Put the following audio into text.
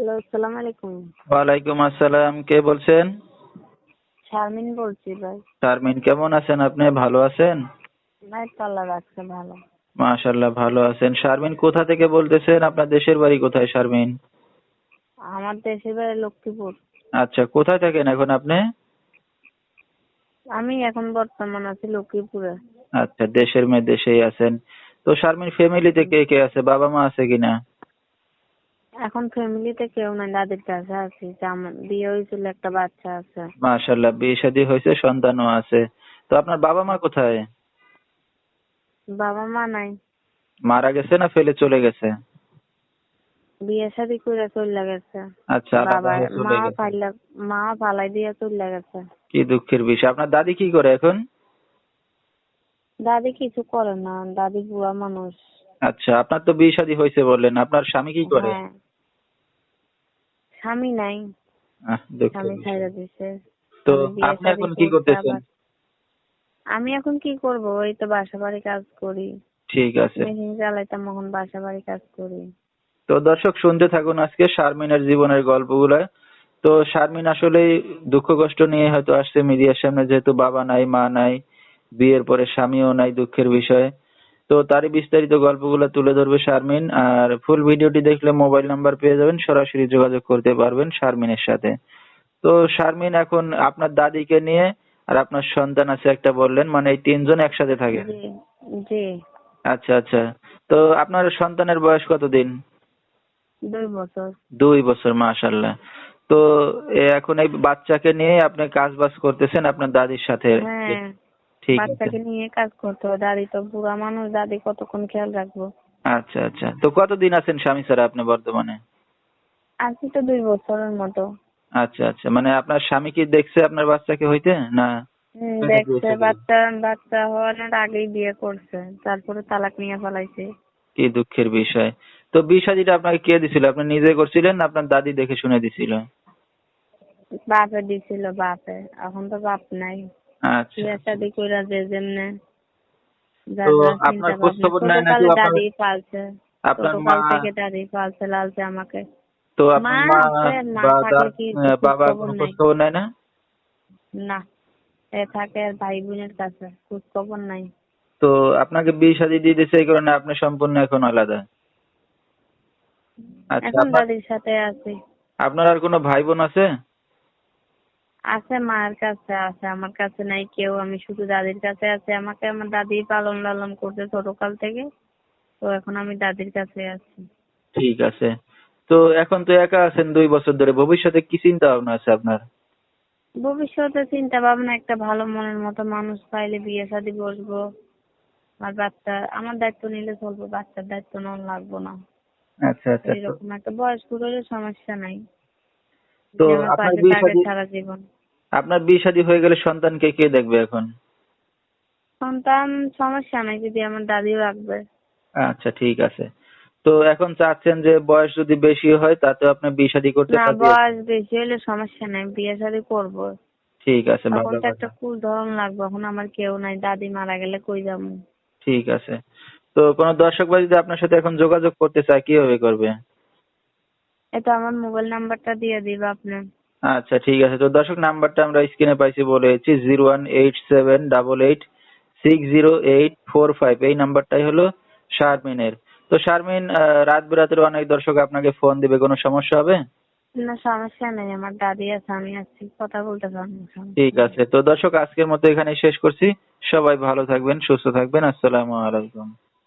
Hello আসসালামু আলাইকুম। ওয়ালাইকুম আসসালাম কে বলছেন? শারমিন বলছি ভাই। শারমিন কেমন আছেন আপনি? ভালো আছেন? ভাই পাল্লা রাখছে ভালো। মাশাল্লাহ ভালো আছেন। শারমিন কোথা থেকে বলতেছেন? আপনার দেশের বাড়ি কোথায় শারমিন? আমার দেশের বাড়ি লক্ষ্মীপুর। আচ্ছা কোথায় থাকেন এখন আপনি? আমি এখন বর্তমান আছি লক্ষ্মীপুরে। আচ্ছা দেশের মেয়ে দেশেই আছেন। তো শারমিন ফ্যামিলিতে কে কে আছে? বাবা মা আছে কিনা? এখন ফ্যামিলিতে কেউ নাই দাদির কাছে আছি বিয়ে হয়েছিল একটা বাচ্চা আছে। মাশাল্লাহ বিয়ে শাদী হয়েছে সন্তানও আছে। তো আপনার বাবা মা কোথায়? বাবা মা নাই। মারা গেছে না ফেলে চলে গেছে? বিয়ে শাদি করে চলে গেছে। আচ্ছা বাবা মা। ফাইলা মা ফালাই দিয়ে চলে গেছে। কি দুঃখের বিষয়। আপনার দাদি কি করে এখন? দাদি কিছু করে না দাদি বুড়া মানুষ। আচ্ছা আপনার তো বিয়ে শাদী হয়েছে বললেন আপনার স্বামী কি করে? হ্যাঁ। স্বামী নাই। স্বামী। ছাইরা দিছে। তো আপনি এখন কি করতে করতেছেন? আমি এখন কি করব? ওই তো বাসা বাড়ি কাজ করি। ঠিক আছে। মেশিন চালাইতাম এখন বাসা বাড়ি কাজ করি। তো দর্শক শুনতে থাকুন আজকে শারমিনের জীবনের গল্পগুলো। তো শারমিন আসলে দুঃখ কষ্ট নিয়ে হয়তো আসছে মিডিয়ার সামনে যেহেতু বাবা নাই মা নাই বিয়ের পরে স্বামীও নাই দুঃখের বিষয়। তো তারই বিস্তারিত গল্পগুলো তুলে ধরবে শারমিন। আর ফুল ভিডিওটি দেখলে মোবাইল নাম্বার পেয়ে যাবেন সরাসরি যোগাযোগ করতে পারবেন শারমিনের সাথে। তো শারমিন এখন আপনার দাদিকে নিয়ে আর আপনার সন্তান আছে একটা বললেন মানে এই তিনজন একসাথে থাকে জি আচ্ছা আচ্ছা। তো আপনার সন্তানের বয়স কতদিন? দুই বছর। দুই বছর মাশাল্লাহ তো এখন এই বাচ্চাকে নিয়ে আপনি কাজ বাজ করতেছেন আপনার দাদির সাথে। হ্যাঁ। বাচ্চাকে নিয়ে কাজ করতে হবে। দাদি তো বুড়া মানুষ দাদি কতক্ষণ খেয়াল রাখব? আচ্ছা আচ্ছা। তো কতদিন আছেন স্বামী স্যার আপনি বর্তমানে? আজকে তো দুই বছরের মতো। আচ্ছা আচ্ছা। মানে আপনার স্বামী কি দেখছে আপনার বাচ্চাকে হইতে না? দেখছে। বাচ্চা বাচ্চা হওয়ার আগেই বিয়ে করছে। তারপরে তালাক নিয়ে ফেলাইছে। কি দুঃখের বিষয়। তো বিয়ে শাদীটা আপনাকে কে দিছিল? আপনি নিজে করছিলেন না আপনার দাদি দেখে শুনে দিছিল? বাপে দিছিল বাপে। এখন তো বাপ নাই। বিয়ে শাদি কইরা যে যেমনে আপনার নাকি দাদি পালছে। আপনার মা থেকে দাদি পালছে লালছে আমাকে। তো আপনার মা বাবা নাই। না? না এ থাকে ভাই বোনের কাছে খোঁজ খবর নাই। তো আপনাকে বিয়ে শাদী দিয়ে দিয়েছে এই কারণে আপনি সম্পূর্ণ এখন আলাদা? আচ্ছা আপনার সাথে আছি। আপনার আর কোনো ভাই বোন আছে? আছে মায়ের কাছে আছে আমার কাছে নাই কেউ আমি শুধু দাদির কাছে আছি। আমাকে আমার দাদি পালন লালন করছে ছোটকাল থেকে। তো এখন আমি দাদির কাছে আছি। ঠিক আছে। তো এখন তো একা আছেন দুই বছর ধরে ভবিষ্যতে কি চিন্তা ভাবনা আছে আপনার? ভবিষ্যতে চিন্তা ভাবনা একটা ভালো মনের মতো মানুষ পাইলে বিয়ে শাদী বসবো। আর বাচ্চা আমার দায়িত্ব নিলে চলবে বাচ্চার দায়িত্ব নেওয়া লাগবো না। আচ্ছা আচ্ছা। এরকম একটা বয়স্ক হলে সমস্যা নাই। তো আপনার বিয়ে শাদী সারা জীবন। আপনার বিয়ে শাদী হয়ে গেলে সন্তানকে কে দেখবে এখন? সন্তান সমস্যা নাই যদি আমার দাদিও রাখবে। আচ্ছা ঠিক আছে। তো এখন চাচ্ছেন যে বয়স যদি বেশি হয় তাতে আপনি বিয়ে শাদী করতে না বয়স বেশি হলে সমস্যা নাই বিয়ে শাদী করব। ঠিক আছে ভালো কথা। একটা কুল ধরন লাগবে এখন আমার কেউ নাই দাদি মারা গেলে কই যাব? ঠিক আছে। তো কোনো দর্শক ভাই যদি আপনার সাথে এখন যোগাযোগ করতে চায় কীভাবে করবে? এটা আমার মোবাইল নাম্বারটা দিয়ে দিবে আপনি। আচ্ছা ঠিক আছে। তো দর্শক নাম্বারটা আমরা স্ক্রিনে পাইছি বলেছি zero one eight seven double eight six zero eight four five এই নাম্বারটাই হলো শারমিনের। তো শারমিন রাত বেরাতের অনেক দর্শক আপনাকে ফোন দিবে কোনো সমস্যা হবে? না সমস্যা নেই আমার দাদি আছে আমি আছি কথা বলতে পারব ঠিক আছে। তো দর্শক আজকের মতো এখানে শেষ করছি। সবাই ভালো থাকবেন সুস্থ থাকবেন। আসসালামু আলাইকুম।